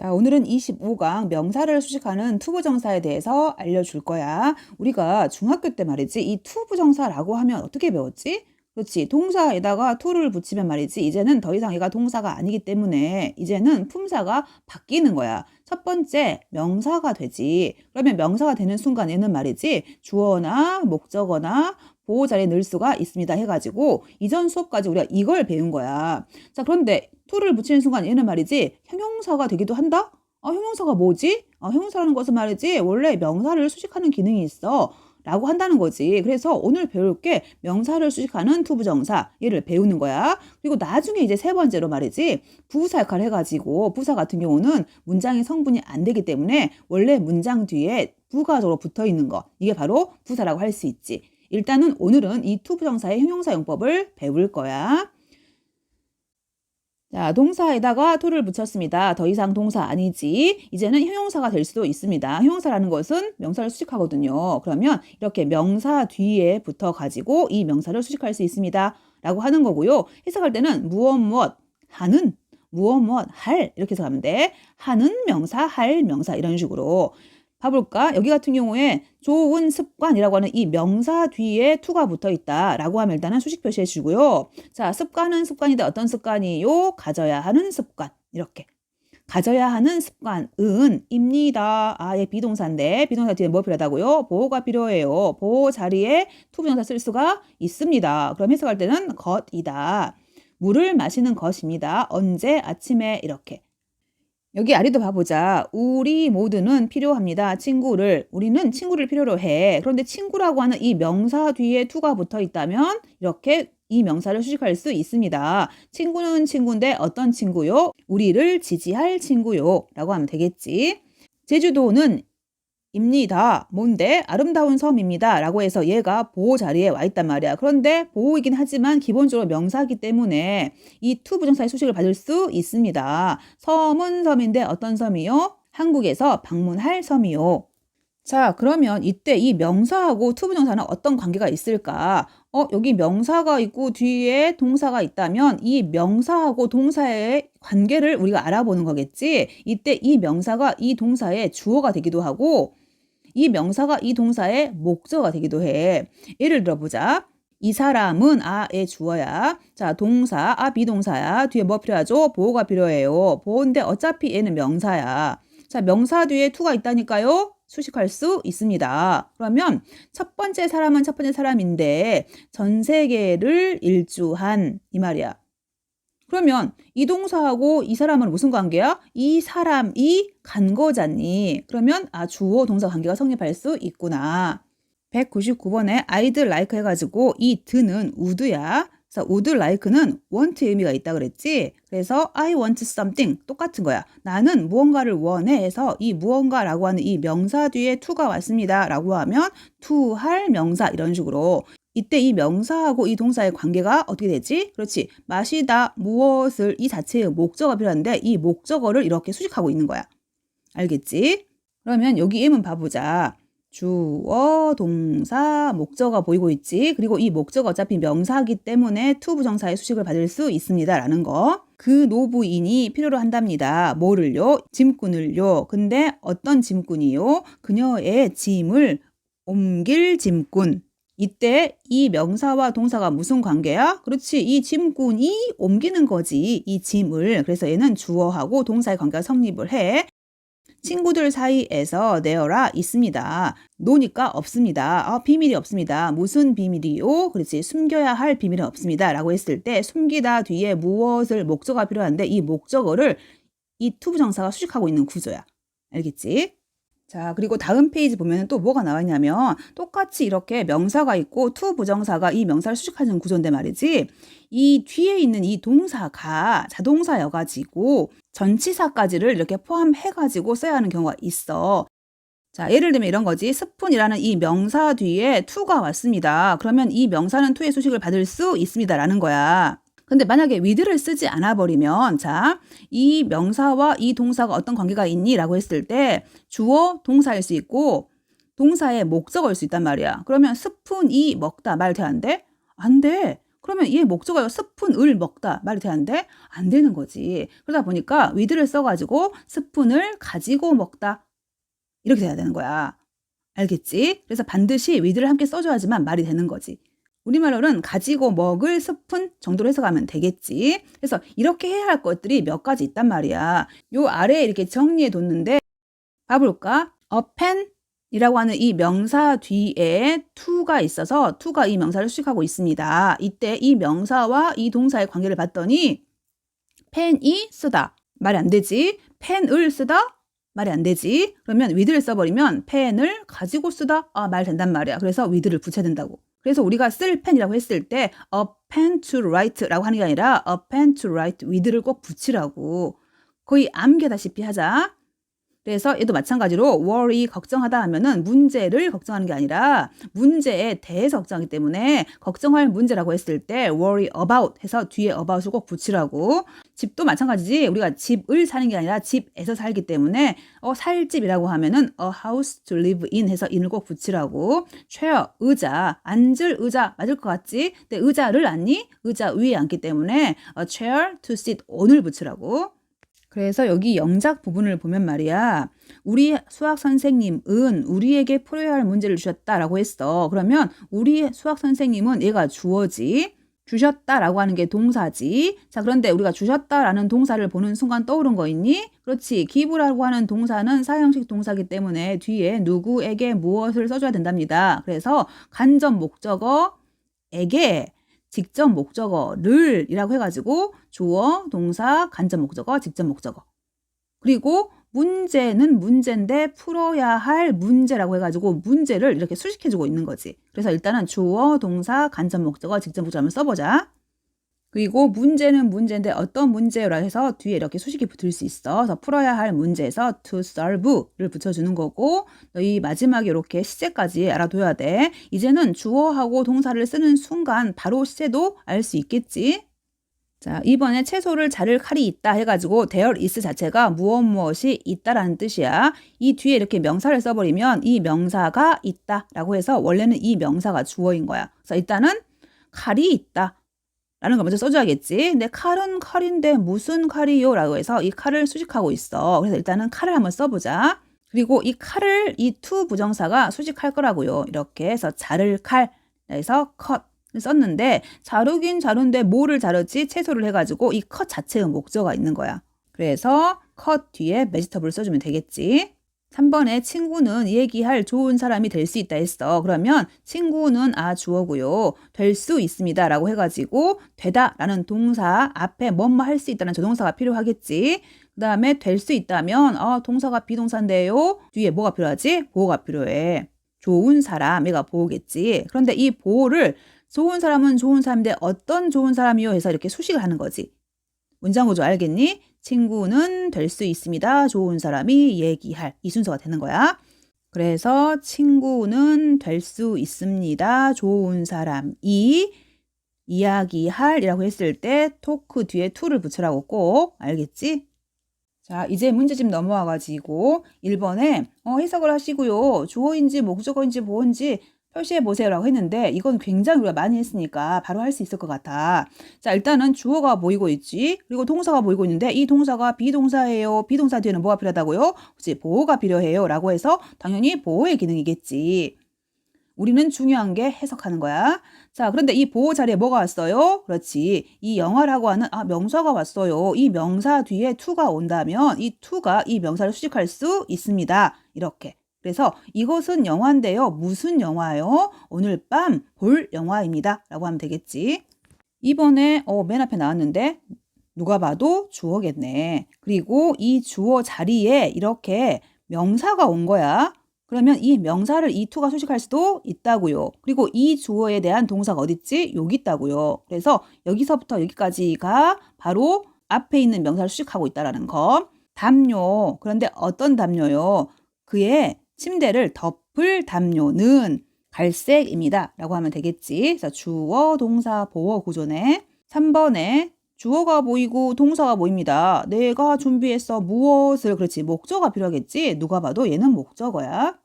자, 오늘은 25강 명사를 수식하는 투부정사에 대해서 알려줄 거야. 우리가 중학교 때 말이지, 이 투부정사라고 하면 어떻게 배웠지? 그렇지. 동사에다가 to를 붙이면 말이지, 이제는 더 이상 얘가 동사가 아니기 때문에 이제는 품사가 바뀌는 거야. 첫 번째, 명사가 되지. 그러면 명사가 되는 순간에는 말이지, 주어나 목적어나 보호 자리에 넣을 수가 있습니다. 해가지고 이전 수업까지 우리가 이걸 배운 거야. 자, 그런데 to를 붙이는 순간 얘는 말이지 형용사가 되기도 한다? 아, 형용사가 뭐지? 아, 형용사라는 것은 말이지 원래 명사를 수식하는 기능이 있어. 라고 한다는 거지. 그래서 오늘 배울 게 명사를 수식하는 투부정사 얘를 배우는 거야. 그리고 나중에 이제 세 번째로 말이지 부사 역할을 해가지고 부사 같은 경우는 문장의 성분이 안 되기 때문에 원래 문장 뒤에 부가적으로 붙어 있는 거 이게 바로 부사라고 할 수 있지. 일단은 오늘은 이 투부정사의 형용사 용법을 배울 거야. 자, 동사에다가 to를 붙였습니다. 더 이상 동사 아니지. 이제는 형용사가 될 수도 있습니다. 형용사라는 것은 명사를 수식하거든요. 그러면 이렇게 명사 뒤에 붙어 가지고 이 명사를 수식할 수 있습니다. 라고 하는 거고요. 해석할 때는 무엇 무엇 하는 무엇 무엇 할 이렇게 해석하면 돼. 하는 명사, 할 명사 이런 식으로. 봐볼까? 여기 같은 경우에 좋은 습관이라고 하는 이 명사 뒤에 투가 붙어 있다라고 하면 일단은 수식 표시해 주고요. 자, 습관은 습관인데 어떤 습관이요? 가져야 하는 습관. 이렇게. 가져야 하는 습관은 입니다. 아, 예, 비동사인데 비동사 뒤에 뭐 필요하다고요? 보호가 필요해요. 보호 자리에 투부정사 쓸 수가 있습니다. 그럼 해석할 때는 것이다. 물을 마시는 것입니다. 언제? 아침에 이렇게. 여기 아래도 봐보자. 우리 모두는 필요합니다. 친구를. 우리는 친구를 필요로 해. 그런데 친구라고 하는 이 명사 뒤에 투가 붙어 있다면 이렇게 이 명사를 수식할 수 있습니다. 친구는 친구인데 어떤 친구요? 우리를 지지할 친구요. 라고 하면 되겠지. 제주도는 입니다. 뭔데? 아름다운 섬입니다. 라고 해서 얘가 보호 자리에 와 있단 말이야. 그런데 보호이긴 하지만 기본적으로 명사기 때문에 이 투 부정사의 수식을 받을 수 있습니다. 섬은 섬인데 어떤 섬이요? 한국에서 방문할 섬이요. 자, 그러면 이때 이 명사하고 투 부정사는 어떤 관계가 있을까? 어, 여기 명사가 있고 뒤에 동사가 있다면 이 명사하고 동사의 관계를 우리가 알아보는 거겠지? 이때 이 명사가 이 동사의 주어가 되기도 하고 이 명사가 이 동사의 목적어가 되기도 해. 예를 들어 보자. 이 사람은 아의 주어야. 자, 동사, 아 비동사야. 뒤에 뭐 필요하죠? 보호가 필요해요. 보호인데 어차피 얘는 명사야. 자, 명사 뒤에 투가 있다니까요. 수식할 수 있습니다. 그러면 첫 번째 사람은 첫 번째 사람인데 전 세계를 일주한 이 말이야. 그러면 이 동사하고 이 사람은 무슨 관계야? 이 사람이 간 거잖니. 그러면 아 주어 동사 관계가 성립할 수 있구나. 199번에 I'd like 해가지고 이 드는 would야. 그래서 would like는 want 의미가 있다 그랬지. 그래서 I want something 똑같은 거야. 나는 무언가를 원해 해서 이 무언가라고 하는 이 명사 뒤에 to가 왔습니다 라고 하면 to 할 명사 이런 식으로 이때 이 명사하고 이 동사의 관계가 어떻게 되지? 그렇지. 마시다, 무엇을 이 자체의 목적어가 필요한데 이 목적어를 이렇게 수식하고 있는 거야. 알겠지? 그러면 여기 예문 봐보자. 주어, 동사, 목적어 보이고 있지. 그리고 이 목적어 어차피 명사이기 때문에 투 부정사의 수식을 받을 수 있습니다. 라는 거. 그 노부인이 필요로 한답니다. 뭐를요? 짐꾼을요. 근데 어떤 짐꾼이요? 그녀의 짐을 옮길 짐꾼. 이때 이 명사와 동사가 무슨 관계야? 그렇지. 이 짐꾼이 옮기는 거지. 이 짐을. 그래서 얘는 주어하고 동사의 관계가 성립을 해. 친구들 사이에서 내어라 있습니다. 노니까 없습니다. 아, 비밀이 없습니다. 무슨 비밀이요? 그렇지. 숨겨야 할 비밀은 없습니다. 라고 했을 때 숨기다 뒤에 무엇을 목적어가 필요한데 이 목적어를 이 투부정사가 수식하고 있는 구조야. 알겠지? 자, 그리고 다음 페이지 보면 또 뭐가 나와 있냐면 똑같이 이렇게 명사가 있고 투 부정사가 이 명사를 수식하는 구조인데 말이지. 이 뒤에 있는 이 동사가 자동사 여가지고 전치사까지를 이렇게 포함해가지고 써야 하는 경우가 있어. 자, 예를 들면 이런 거지. 스푼이라는 이 명사 뒤에 투가 왔습니다. 그러면 이 명사는 투의 수식을 받을 수 있습니다. 라는 거야. 근데 만약에 위드를 쓰지 않아 버리면 자, 이 명사와 이 동사가 어떤 관계가 있니? 라고 했을 때 주어 동사일 수 있고 동사의 목적어일 수 있단 말이야. 그러면 스푼이 먹다 말돼안 돼? 안 돼. 그러면 얘 목적어가 스푼을 먹다 말이 되는데 안 되는 거지. 그러다 보니까 with를 써가지고 스푼을 가지고 먹다 이렇게 돼야 되는 거야. 알겠지? 그래서 반드시 with를 함께 써줘야지만 말이 되는 거지. 우리말로는 가지고 먹을 스푼 정도로 해석하면 되겠지. 그래서 이렇게 해야 할 것들이 몇 가지 있단 말이야. 요 아래에 이렇게 정리해 뒀는데 봐볼까? a pen 이라고 하는 이 명사 뒤에 to가 있어서 to가 이 명사를 수식하고 있습니다. 이때 이 명사와 이 동사의 관계를 봤더니 펜이 쓰다 말이 안 되지. 펜을 쓰다 말이 안 되지. 그러면 with를 써버리면 펜을 가지고 쓰다 아, 말 된단 말이야. 그래서 with를 붙여야 된다고. 그래서 우리가 쓸 펜이라고 했을 때 a pen to write라고 하는 게 아니라 a pen to write with를 꼭 붙이라고. 거의 암기다시피 하자. 그래서 얘도 마찬가지로 worry 걱정하다 하면은 문제를 걱정하는 게 아니라 문제에 대해서 걱정하기 때문에 걱정할 문제라고 했을 때 worry about 해서 뒤에 about을 꼭 붙이라고 집도 마찬가지지 우리가 집을 사는 게 아니라 집에서 살기 때문에 어, 살 집이라고 하면은 a house to live in 해서 in을 꼭 붙이라고 chair 의자 앉을 의자 맞을 것 같지? 근데 의자를 앉니? 의자 위에 앉기 때문에 a chair to sit on을 붙이라고 그래서 여기 영작 부분을 보면 말이야. 우리 수학 선생님은 우리에게 풀어야 할 문제를 주셨다라고 했어. 그러면 우리 수학 선생님은 얘가 주어지. 주셨다라고 하는 게 동사지. 자, 그런데 우리가 주셨다라는 동사를 보는 순간 떠오른 거 있니? 그렇지. 기부라고 하는 동사는 사형식 동사기 때문에 뒤에 누구에게 무엇을 써줘야 된답니다. 그래서 간접 목적어에게 직접 목적어를 이라고 해가지고 주어, 동사, 간접 목적어, 직접 목적어. 그리고 문제는 문제인데 풀어야 할 문제라고 해가지고 문제를 이렇게 수식해주고 있는 거지. 그래서 일단은 주어, 동사, 간접 목적어, 직접 목적어 한번 써보자. 그리고 문제는 문제인데 어떤 문제라 해서 뒤에 이렇게 수식이 붙을 수 있어. 그래서 풀어야 할 문제에서 to solve를 붙여주는 거고 이 마지막에 이렇게 시제까지 알아둬야 돼. 이제는 주어하고 동사를 쓰는 순간 바로 시제도 알 수 있겠지. 자, 이번에 채소를 자를 칼이 있다 해가지고 there is 자체가 무엇 무엇이 있다라는 뜻이야. 이 뒤에 이렇게 명사를 써버리면 이 명사가 있다라고 해서 원래는 이 명사가 주어인 거야. 그래서 일단은 칼이 있다. 라는 걸 먼저 써줘야겠지. 근데 칼은 칼인데 무슨 칼이요? 라고 해서 이 칼을 수식하고 있어. 그래서 일단은 칼을 한번 써보자. 그리고 이 칼을 이 to 부정사가 수식할 거라고요. 이렇게 해서 자를 칼. 해서 컷. 썼는데 자르긴 자른데 뭐를 자르지? 채소를 해가지고 이 컷 자체의 목적어가 있는 거야. 그래서 컷 뒤에 베지터블을 써주면 되겠지. 3번에 친구는 얘기할 좋은 사람이 될 수 있다 했어. 그러면 친구는 아 주어고요. 될 수 있습니다. 라고 해가지고 되다 라는 동사 앞에 뭐뭐 할 수 있다는 조동사가 필요하겠지. 그 다음에 될 수 있다면 아 동사가 비동사인데요. 뒤에 뭐가 필요하지? 보호가 필요해. 좋은 사람, 얘가 보호겠지. 그런데 이 보호를 좋은 사람은 좋은 사람인데 어떤 좋은 사람이요 해서 이렇게 수식을 하는 거지. 문장 구조 알겠니? 친구는 될 수 있습니다. 좋은 사람이 얘기할 이 순서가 되는 거야. 그래서 친구는 될 수 있습니다. 좋은 사람이 이야기할이라고 했을 때 토크 뒤에 to를 붙여라고 꼭 알겠지? 자, 이제 문제집 넘어와 가지고 1번에 어, 해석을 하시고요. 주어인지 목적어인지 보어인지 표시해 보세요라고 했는데 이건 굉장히 우리가 많이 했으니까 바로 할 수 있을 것 같아. 자, 일단은 주어가 보이고 있지. 그리고 동사가 보이고 있는데 이 동사가 비동사예요. 비동사 뒤에는 뭐가 필요하다고요? 혹시 보호가 필요해요. 라고 해서 당연히 보호의 기능이겠지. 우리는 중요한 게 해석하는 거야. 자, 그런데 이 보호 자리에 뭐가 왔어요? 그렇지. 이 영화라고 하는 아, 명사가 왔어요. 이 명사 뒤에 to가 온다면 이 to가 이 명사를 수식할 수 있습니다. 이렇게. 그래서 이것은 영화인데요. 무슨 영화요? 오늘 밤 볼 영화입니다. 라고 하면 되겠지. 이번에 어, 맨 앞에 나왔는데 누가 봐도 주어겠네. 그리고 이 주어 자리에 이렇게 명사가 온 거야. 그러면 이 명사를 이 to가 수식할 수도 있다고요. 그리고 이 주어에 대한 동사가 어딨지? 여기 있다고요. 그래서 여기서부터 여기까지가 바로 앞에 있는 명사를 수식하고 있다라는 거. 담요. 그런데 어떤 담요요? 그의 침대를 덮을 담요는 갈색입니다. 라고 하면 되겠지. 그래서 주어, 동사, 보어 구조네. 3번에 주어가 보이고 동사가 보입니다. 내가 준비했어 무엇을 그렇지 목적어가 필요하겠지. 누가 봐도 얘는 목적어야.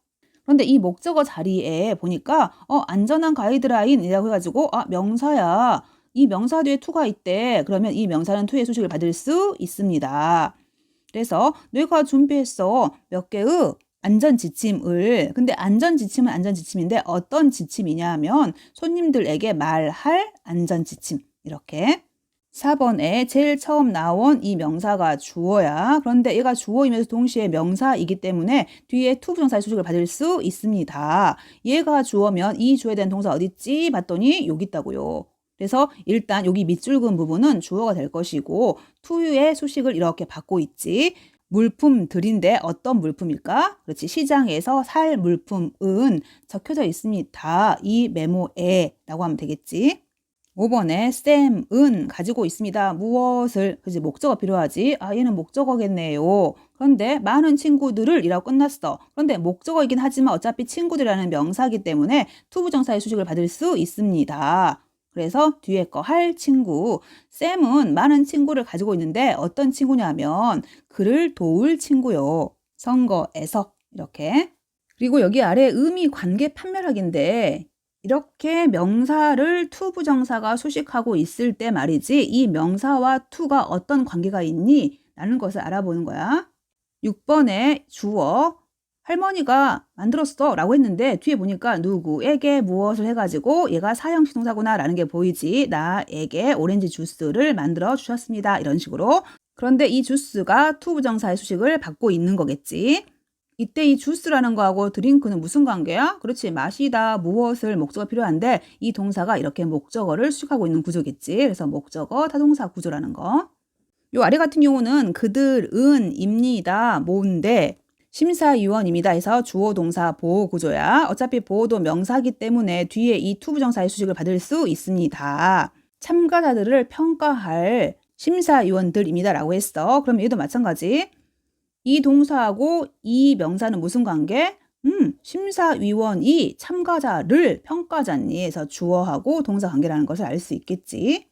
그런데 이 목적어 자리에 보니까 어 안전한 가이드라인이라고 해가지고 아 명사야. 이 명사 뒤에 to가 있대. 그러면 이 명사는 to의 수식을 받을 수 있습니다. 그래서 내가 준비했어. 몇 개의 안전 지침을. 근데 안전 지침은 안전 지침인데 어떤 지침이냐 하면 손님들에게 말할 안전 지침. 이렇게. 4번에 제일 처음 나온 이 명사가 주어야. 그런데 얘가 주어이면서 동시에 명사이기 때문에 뒤에 to 부정사의 수식을 받을 수 있습니다. 얘가 주어면 이 주어에 대한 동사 어딨지? 봤더니 여기 있다고요. 그래서 일단 여기 밑줄 그은 부분은 주어가 될 것이고 to의 수식을 이렇게 받고 있지. 물품들인데 어떤 물품일까? 그렇지. 시장에서 살 물품은 적혀져 있습니다. 이 메모에 라고 하면 되겠지. 5번에 쌤은 가지고 있습니다. 무엇을? 그지 목적어 필요하지? 아 얘는 목적어겠네요. 그런데 많은 친구들을 이라고 끝났어. 그런데 목적어이긴 하지만 어차피 친구들이라는 명사기 때문에 투부정사의 수식을 받을 수 있습니다. 그래서 뒤에 거 할 친구. 쌤은 많은 친구를 가지고 있는데 어떤 친구냐면 그를 도울 친구요. 선거에서 이렇게. 그리고 여기 아래 의미 관계 판멸학인데 이렇게 명사를 투 부정사가 수식하고 있을 때 말이지 이 명사와 투가 어떤 관계가 있니? 라는 것을 알아보는 거야. 6번에 주어 할머니가 만들었어 라고 했는데 뒤에 보니까 누구에게 무엇을 해가지고 얘가 사형식 동사구나 라는 게 보이지 나에게 오렌지 주스를 만들어 주셨습니다 이런 식으로 그런데 이 주스가 투 부정사의 수식을 받고 있는 거겠지 이때 이 주스라는 거하고 드링크는 무슨 관계야? 그렇지. 마시다, 무엇을 목적어 필요한데 이 동사가 이렇게 목적어를 수식하고 있는 구조겠지. 그래서 목적어, 타동사 구조라는 거. 요 아래 같은 경우는 그들은 입니다. 뭔데? 심사위원입니다 해서 주어 동사 보호 구조야. 어차피 보호도 명사기 때문에 뒤에 이 투부정사의 수식을 받을 수 있습니다. 참가자들을 평가할 심사위원들입니다 라고 했어. 그럼 얘도 마찬가지. 이 동사하고 이 명사는 무슨 관계? 음, 심사위원이 참가자를 평가자니 해서 주어하고 동사 관계라는 것을 알 수 있겠지.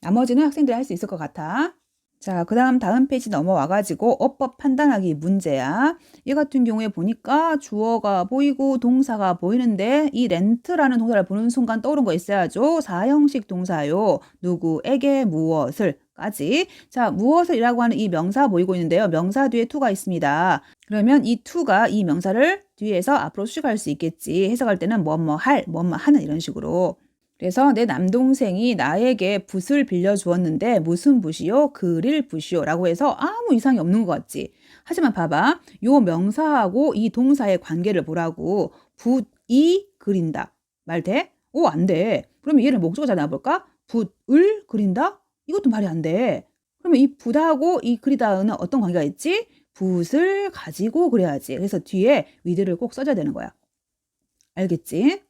나머지는 학생들이 할 수 있을 것 같아. 자, 그 다음 다음 페이지 넘어와가지고 어법 판단하기 문제야. 이 같은 경우에 보니까 주어가 보이고 동사가 보이는데 이 렌트라는 동사를 보는 순간 떠오른 거 있어야죠. 사형식 동사요. 누구에게 무엇을 까지. 자, 무엇을이라고 하는 이 명사 보이고 있는데요. 명사 뒤에 to가 있습니다. 그러면 이 to가 이 명사를 뒤에서 앞으로 수식할 수 있겠지. 해석할 때는 뭐뭐 할, 뭐뭐 하는 이런 식으로. 그래서 내 남동생이 나에게 붓을 빌려 주었는데 무슨 붓이요? 그릴 붓이요. 라고 해서 아무 이상이 없는 것 같지. 하지만 봐봐. 요 명사하고 이 동사의 관계를 보라고. 붓이 그린다. 말 돼? 오, 안 돼. 그러면 얘를 목적어 잘 나볼까? 붓을 그린다? 이것도 말이 안 돼. 그러면 이 붓하고 이 그리다는 어떤 관계가 있지? 붓을 가지고 그래야지. 그래서 뒤에 위드를 꼭 써줘야 되는 거야. 알겠지?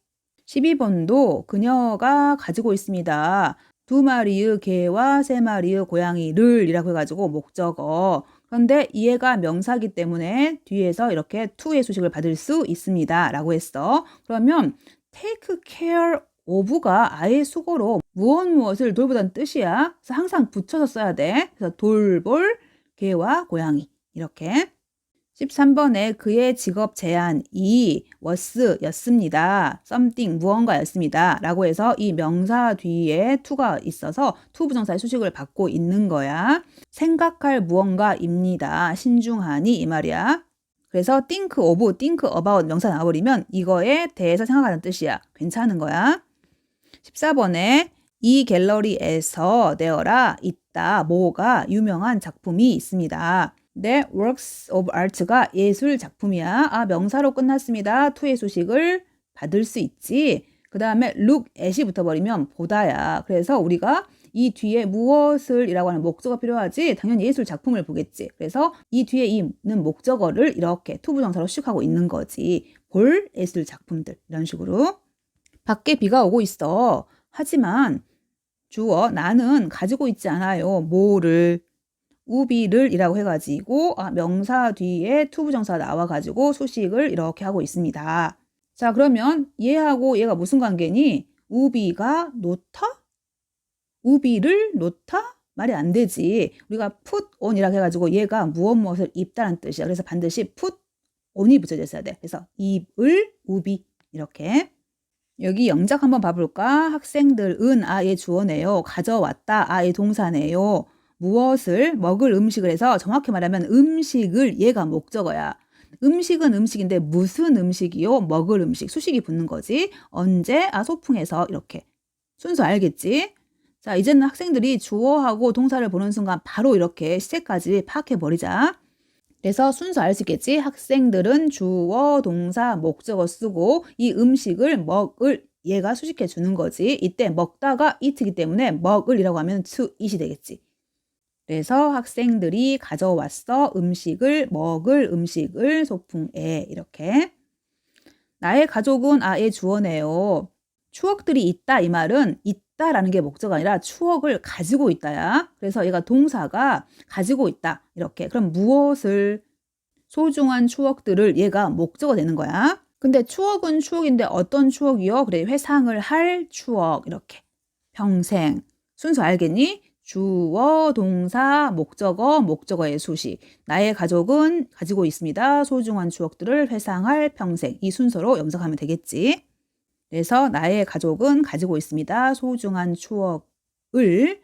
12번도 그녀가 가지고 있습니다. 두 마리의 개와 세 마리의 고양이를 이라고 해가지고 목적어. 그런데 이해가 명사기 때문에 뒤에서 이렇게 to의 수식을 받을 수 있습니다. 라고 했어. 그러면 take care of가 아예 수고로 무엇 무엇을 돌보다는 뜻이야. 그래서 항상 붙여서 써야 돼. 그래서 돌볼, 개와 고양이 이렇게 13번에 그의 직업 제한 이 was였습니다. something 무언가였습니다. 라고 해서 이 명사 뒤에 to가 있어서 to 부정사의 수식을 받고 있는 거야. 생각할 무언가입니다. 신중하니 이 말이야. 그래서 think of, think about 명사 나와버리면 이거에 대해서 생각하는 뜻이야. 괜찮은 거야. 14번에 이 갤러리에서 내어라 있다 뭐가 유명한 작품이 있습니다. 내 works of art가 예술 작품이야. 아 명사로 끝났습니다. to의 수식을 받을 수 있지. 그 다음에 look at이 붙어버리면 보다야. 그래서 우리가 이 뒤에 무엇을 이라고 하는 목적어 필요하지 당연히 예술 작품을 보겠지. 그래서 이 뒤에 있는 목적어를 이렇게 투부정사로 수식하고 있는 거지. 볼 예술 작품들 이런 식으로 밖에 비가 오고 있어. 하지만 주어 나는 가지고 있지 않아요. 뭐를 우비를 이라고 해가지고 아, 명사 뒤에 투부정사 나와가지고 수식을 이렇게 하고 있습니다. 자 그러면 얘하고 얘가 무슨 관계니? 우비가 놓다? 우비를 놓다? 말이 안 되지. 우리가 put on이라고 해가지고 얘가 무엇 무엇을 입다는 뜻이야. 그래서 반드시 put on이 붙여져 있어야 돼. 그래서 입을 우비 이렇게 여기 영작 한번 봐볼까? 학생들은 아의 주어네요. 가져왔다 아의 동사네요. 무엇을 먹을 음식을 해서 정확히 말하면 음식을 얘가 목적어야. 음식은 음식인데 무슨 음식이요? 먹을 음식. 수식이 붙는 거지. 언제? 아 소풍에서 이렇게. 순서 알겠지? 자, 이제는 학생들이 주어하고 동사를 보는 순간 바로 이렇게 시제까지 파악해 버리자. 그래서 순서 알 수 있겠지? 학생들은 주어, 동사, 목적어 쓰고 이 음식을 먹을 얘가 수식해 주는 거지. 이때 먹다가 eat이기 때문에 먹을이라고 하면 to eat이 되겠지. 그래서 학생들이 가져왔어 음식을 먹을 음식을 소풍에 이렇게 나의 가족은 아의 주어네요. 추억들이 있다 이 말은 있다라는 게 목적가 아니라 추억을 가지고 있다야. 그래서 얘가 동사가 가지고 있다 이렇게. 그럼 무엇을 소중한 추억들을 얘가 목적어 되는 거야. 근데 추억은 추억인데 어떤 추억이요? 그래 회상을 할 추억 이렇게. 평생 순서 알겠니? 주어, 동사, 목적어, 목적어의 수식. 나의 가족은 가지고 있습니다. 소중한 추억들을 회상할 평생. 이 순서로 염색하면 되겠지. 그래서 나의 가족은 가지고 있습니다. 소중한 추억을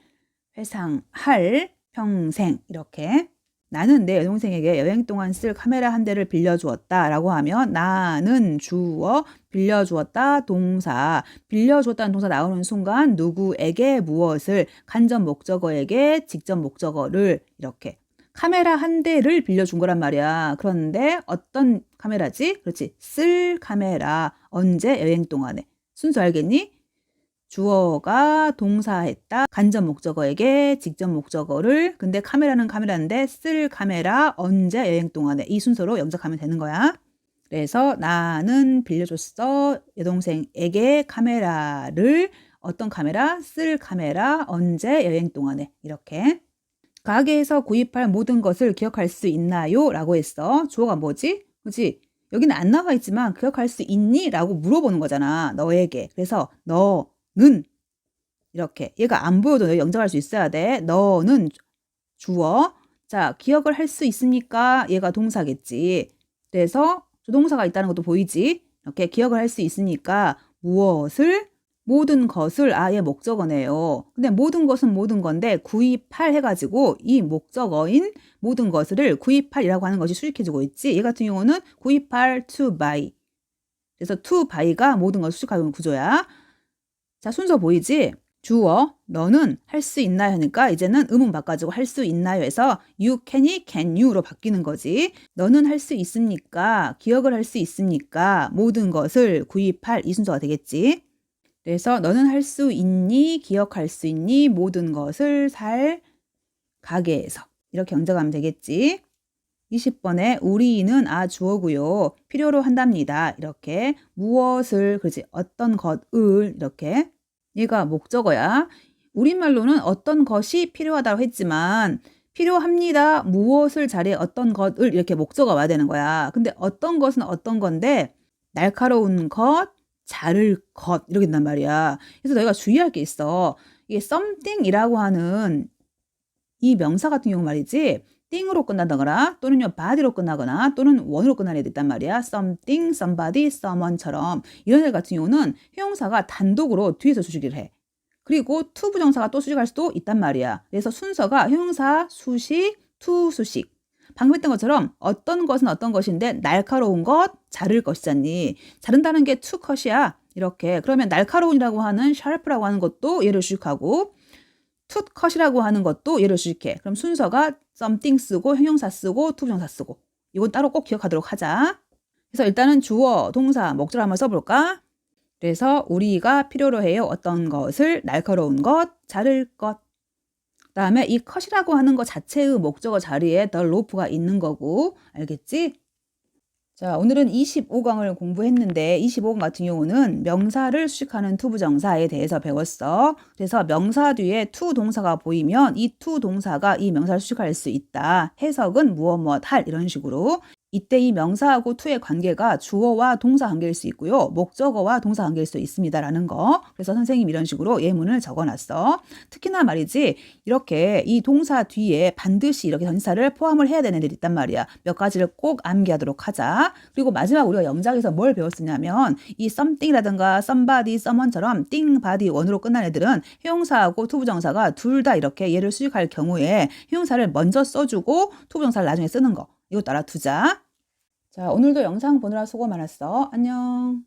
회상할 평생. 이렇게. 나는 내 여동생에게 여행 동안 쓸 카메라 한 대를 빌려주었다 라고 하면 나는 주어 빌려주었다 동사. 빌려주었다는 동사 나오는 순간 누구에게 무엇을 간접 목적어에게 직접 목적어를 이렇게. 카메라 한 대를 빌려준 거란 말이야. 그런데 어떤 카메라지? 그렇지. 쓸 카메라. 언제? 여행 동안에. 순서 알겠니? 주어가 동사했다. 간접 목적어에게 직접 목적어를 근데 카메라는 카메라인데 쓸 카메라 언제 여행 동안에 이 순서로 염색하면 되는 거야. 그래서 나는 빌려줬어 여동생에게 카메라를 어떤 카메라 쓸 카메라 언제 여행 동안에 이렇게 가게에서 구입할 모든 것을 기억할 수 있나요? 라고 했어. 주어가 뭐지? 그지? 여기는 안 나와 있지만 기억할 수 있니? 라고 물어보는 거잖아. 너에게. 그래서 너 는 이렇게 얘가 안 보여도 영작할 수 있어야 돼. 너는 주어. 자, 기억을 할 수 있으니까 얘가 동사겠지. 그래서 조동사가 있다는 것도 보이지? 이렇게 기억을 할 수 있으니까 무엇을 모든 것을 아예 목적어네요. 근데 모든 것은 모든 건데 구입할 해가지고 이 목적어인 모든 것을 구입할이라고 하는 것이 수식해주고 있지. 얘 같은 경우는 구입할 to buy. 그래서 to buy가 모든 것을 수식하는 구조야. 자, 순서 보이지? 주어, 너는 할 수 있나요? 하니까 이제는 의문 바꿔주고 할 수 있나요? 해서 you can이 can you로 바뀌는 거지. 너는 할 수 있습니까? 기억을 할 수 있습니까? 모든 것을 구입할 이 순서가 되겠지. 그래서 너는 할 수 있니? 기억할 수 있니? 모든 것을 살 가게에서. 이렇게 연적하면 되겠지. 20번에 우리는 아 주어고요. 필요로 한답니다. 이렇게 무엇을 그지 어떤 것을 이렇게 얘가 목적어야. 우리말로는 어떤 것이 필요하다고 했지만 필요합니다. 무엇을 자리에 어떤 것을 이렇게 목적어 와야 되는 거야. 근데 어떤 것은 어떤 건데 날카로운 것, 자를 것 이렇게 된단 말이야. 그래서 너희가 주의할 게 있어. 이게 something이라고 하는 이 명사 같은 경우 말이지. 띵으로 끝난다거나 또는요 body로 끝나거나 또는 원으로 애들 있단 말이야. something, somebody, someone처럼 이런 애 같은 경우는 형용사가 단독으로 뒤에서 수식을 해. 그리고 to 부정사가 또 수식할 수도 있단 말이야. 그래서 순서가 형용사, 수식, to 수식. 방금 했던 것처럼 어떤 것은 어떤 것인데 날카로운 것, 자를 것이잖니. 자른다는 게 to 컷이야. 이렇게. 그러면 날카로운이라고 하는 sharp라고 하는 것도 얘를 수식하고 투 컷이라고 하는 것도 얘를 수식해. 그럼 순서가 something 쓰고 형용사 쓰고 투부정사 쓰고 이건 따로 꼭 기억하도록 하자. 그래서 일단은 주어, 동사, 목적을 한번 써볼까? 그래서 우리가 필요로 해요. 어떤 것을 날카로운 것, 자를 것. 그다음에 이 컷이라고 하는 것 자체의 목적어 자리에 더 로프가 있는 거고 알겠지? 자, 오늘은 25강을 공부했는데 25강 같은 경우는 명사를 수식하는 투부정사에 대해서 배웠어. 그래서 명사 뒤에 투 동사가 보이면 이 투 동사가 이 명사를 수식할 수 있다. 해석은 무엇 무엇 할 이런 식으로 이때 이 명사하고 to의 관계가 주어와 동사 관계일 수 있고요. 목적어와 동사 관계일 수 있습니다라는 거. 그래서 선생님 이런 식으로 예문을 적어놨어. 특히나 말이지 이렇게 이 동사 뒤에 반드시 이렇게 전사를 포함을 해야 되는 애들이 있단 말이야. 몇 가지를 꼭 암기하도록 하자. 그리고 마지막 우리가 영작에서 뭘 배웠었냐면 이 something이라든가 somebody, someone처럼 thing, body, 원으로 끝난 애들은 형용사하고 투부정사가 둘 다 이렇게 얘를 수식할 경우에 형용사를 먼저 써주고 투부정사를 나중에 쓰는 거. 이것도 알아두자. 자, 오늘도 영상 보느라 수고 많았어. 안녕.